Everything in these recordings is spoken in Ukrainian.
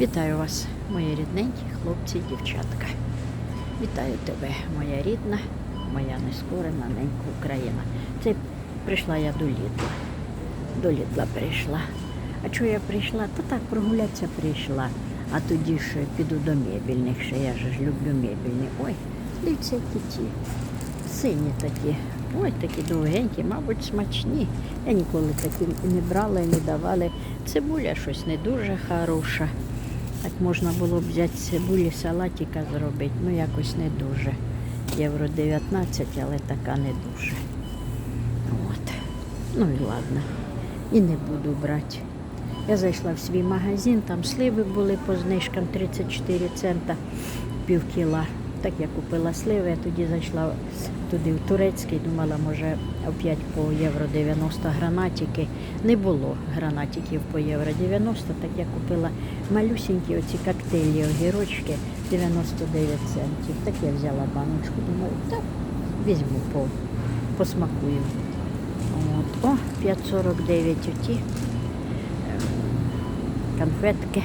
Вітаю вас, мої рідненькі хлопці і дівчатка. Вітаю тебе, моя рідна, моя нескорена ненька Україна. Це прийшла я до Лідла. До Лідла прийшла. А чого я прийшла? Та так прогулятися прийшла. А тоді ж піду до мебільних, ще я ж люблю мебільні. Ой, дивіться, які ті сині такі. Ой, такі довгенькі, мабуть, смачні. Я ніколи такі не брала і не давали. Цибуля щось не дуже хороша. Так можна було б взяти цибулі, салатика зробити, ну якось не дуже. Євро 19, але така не дуже. От. Ну і ладно. І не буду брати. Я зайшла в свій магазин, там сливи були по знижкам 34 цента пів кіла. Так я купила сливи, я тоді зайшла туди в турецький, думала, може опять по євро 90 гранатики. Не було гранатиків по євро 90, так я купила малюсінькі оці коктейлі, огірочки 99 центів. Так я взяла баночку, думаю, так, візьму по, посмакую. От. О, 5,49 оті ем, конфетки.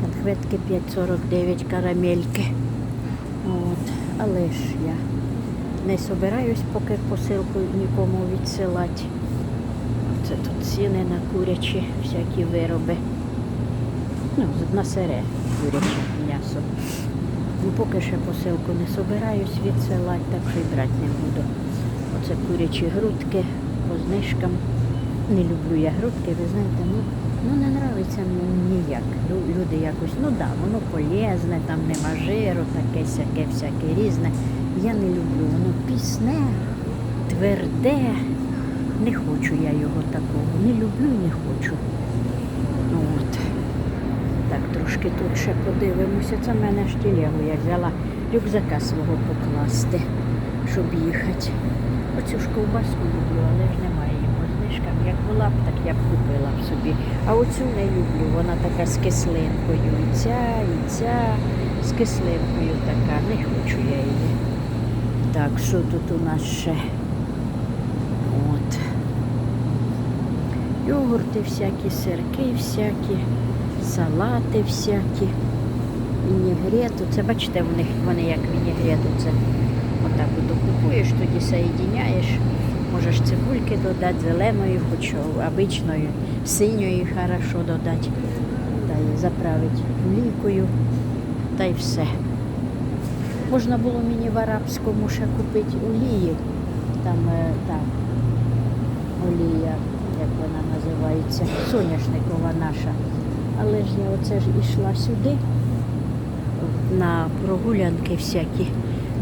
Конфетки 5,49 карамельки. От. Але ж я не собираюсь поки посилку нікому відсилати. Це тут ціни на курячі всякі вироби. Ну, на сире куряче м'ясо. Ну, поки ще посилку не собираюсь відсилати, так що й брати не буду. Оце курячі грудки по знижкам. Не люблю я грудки, ви знаєте, ну, ну не нравиться мені ніяк. Лю- Люди якось, ну да, воно полезне, там нема жиру, таке сяке, всяке різне. Я не люблю, воно пісне, тверде. Не хочу я його такого. Не люблю і не хочу. Ну, От. Так, трошки тут ще подивимося. Це в мене ж тілегу я взяла рюкзака свого покласти, щоб їхати. Оцю ж ковбаску люблю, але ж знижкам. Як була б, так я б купила б собі. А оцю не люблю, вона така з кислинкою. І ця, і ця з кислинкою така. Не хочу я її. Так, що тут у нас ще? От. Йогурти всякі, сирки всякі, салати всякі, вінігрету. Це бачите, в них вони як вінігрету. Це отак от купуєш, тоді соєдиняєш. Можеш цибульки додати, зеленої, хоч обичної, синьої хорошо додати. Та й заправити олійкою, та й все. Можна було мені в арабському ще купити олії. Там е, так, олія, як вона називається, соняшникова наша. Але ж я оце ж ішла сюди на прогулянки всякі.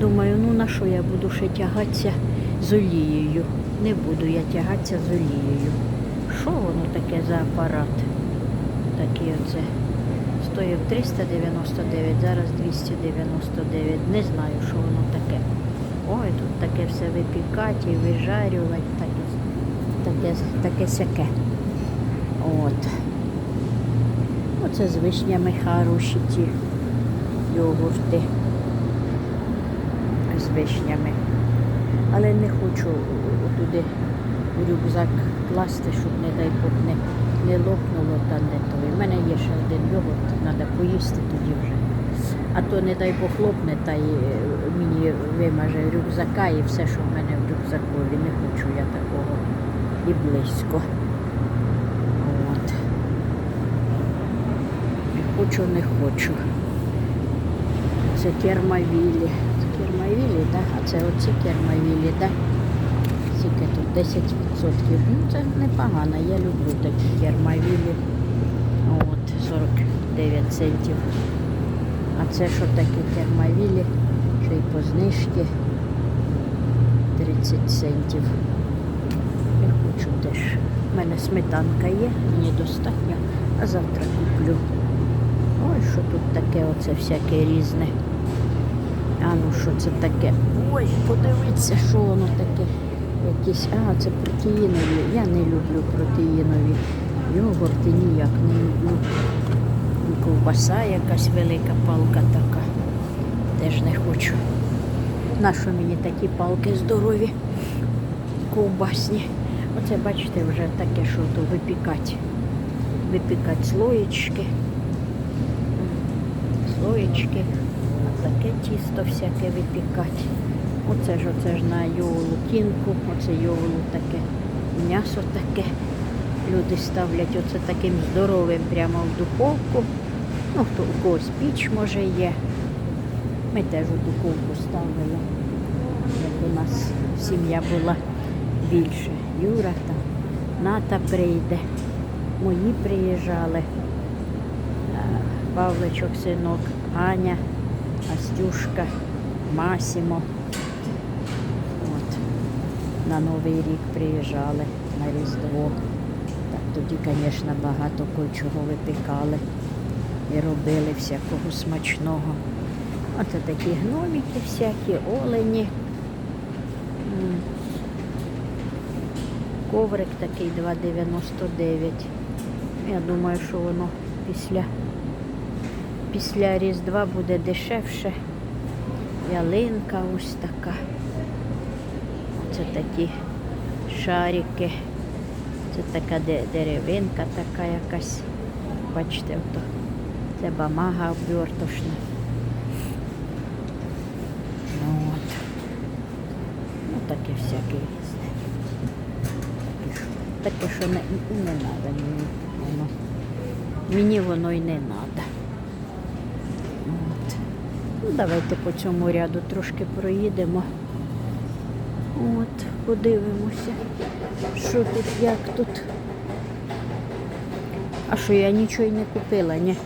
Думаю, ну на що я буду ще тягатися з олією? Не буду я тягатися з олією. Що воно таке за апарат? Такий оце. Стоїв 399, зараз 299. Не знаю, що воно таке. Ой, тут таке все випікати вижарювати, таке, таке, таке сяке. От. Оце з вишнями хороші ті йогурти. З вишнями. Але не хочу туди в рюкзак класти, щоб, не дай Бог, не, не лопнуло та не то. У мене є ще один йогурт, треба поїсти тоді вже. А то, не дай Бог, лопне та й е, мені вимаже рюкзака і все, що в мене в рюкзакові. Не хочу я такого і близько. От. Хочу, не хочу. Це кермавілі. Кермавілі, так? А це оці кермавілі, так? Скільки тут 10%. Ну, це непогано. Я люблю такі кермавілі. От, 49 центів. А це що таке кермавілі? Ще й по знижці 30 центів. Я хочу теж. У мене сметанка є, мені достатньо, а завтра куплю. Ой, що тут таке оце всяке різне. А ну що це таке? Ой, подивіться, що воно таке. Якісь, а, це протеїнові. Я не люблю протеїнові. Йогурти ніяк не люблю. Ковбаса якась велика палка така. Теж не хочу. Нащо мені такі палки здорові, ковбасні? Оце, бачите, вже таке, що то випікати. Випікати слоєчки. таке тісто всяке випікати. Оце ж оце ж на йолу оце йолу таке, м'ясо таке. Люди ставлять оце таким здоровим прямо в духовку. Ну, хто у когось піч може є. Ми теж у духовку ставили. Як у нас сім'я була більше. Юра там, Ната прийде, мої приїжджали. Е, Павличок, синок, Аня, Астюшка, Масімо. От. На Новий рік приїжджали на Різдво. Так тоді, звісно, багато кое-чого випікали і робили всякого смачного. Оце такі гномики всякі, олені. Коврик такий 2,99. Я думаю, що воно після, після Різдва буде дешевше. Ялинка ось така. Це такі шарики. Це така деревинка така якась. Бачите, ото. Це бамага обвертошна. Ну от. Ну таке всяке різне. Таке, що не, не треба мені воно. Мені воно й не треба. Ну, давайте по цьому ряду трошки проїдемо. От, подивимося, що тут, як тут. А що я нічого й не купила, ні?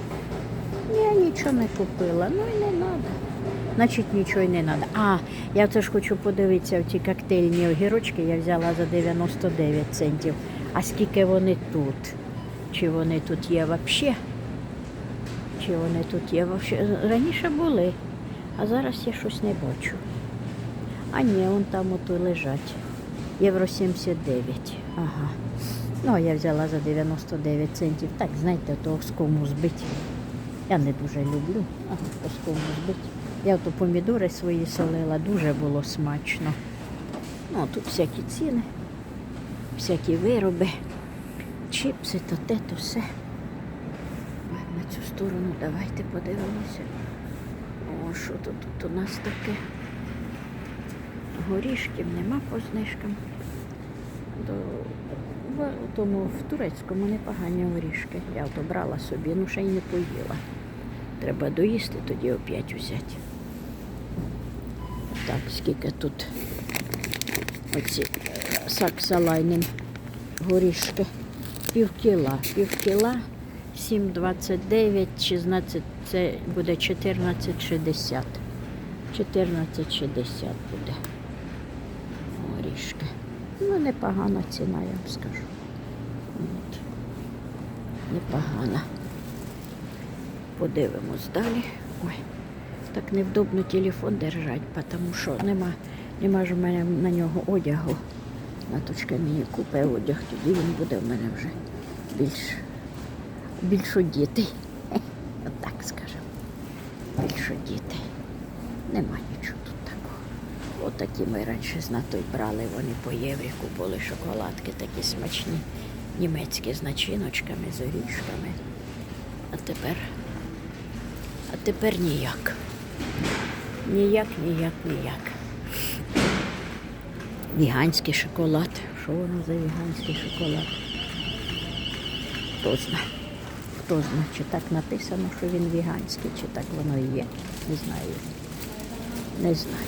Я нічого не купила, ну і не треба. Значить, нічого й не треба. А, я це ж хочу подивитися в ті коктейльні огірочки, я взяла за 99 центів. А скільки вони тут? Чи вони тут є взагалі? Чи вони тут є взагалі? Раніше були, а зараз я щось не бачу. А ні, вон там ото лежать. Євро 79. Ага. Ну, а я взяла за 99 центів. Так, знаєте, то оскому збить. Я не дуже люблю, оскому збить. Я то помідори свої солила, дуже було смачно. Ну, тут всякі ціни, всякі вироби, чіпси, то те, то все. На цю сторону давайте подивимося. Що тут, тут у нас таке? Горішків нема по знижкам. До, в, тому в турецькому непогані горішки. Я от брала собі, ну ще й не поїла. Треба доїсти, тоді опять взяти. Так, скільки тут оці е, саксалайним горішки. Пів кіла. Пів кіла 7,29, 16, це буде 14,60. 14,60 буде горішки. Ну, непогана ціна, я вам скажу. От. Непогана. Подивимось далі. Ой, так невдобно телефон держати, тому що нема, нема ж у мене на нього одягу. Наточка мені купить одяг, тоді він буде в мене вже більш, більш одітий. Отак скажемо. Більш одітий. Нема нічого тут такого. Отакі ми раніше з натою брали, вони по євріку були шоколадки такі смачні, німецькі з начиночками, з орішками. А тепер, а тепер ніяк. Ніяк, ніяк, ніяк. Віганський шоколад. Що воно за віганський шоколад? Хто знає? Хто знає, чи так написано, що він віганський, чи так воно і є. Не знаю. Не знаю.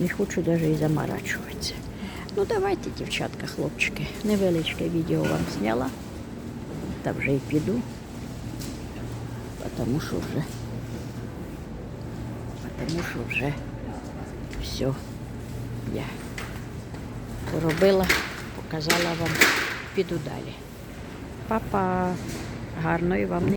Не хочу навіть і заморачуватися. Ну давайте, дівчатка, хлопчики. Невеличке відео вам зняла. Та вже й піду. Тому що вже. Тому що вже все. Я поробила, показала вам, піду далі. Па-па. Гарної вам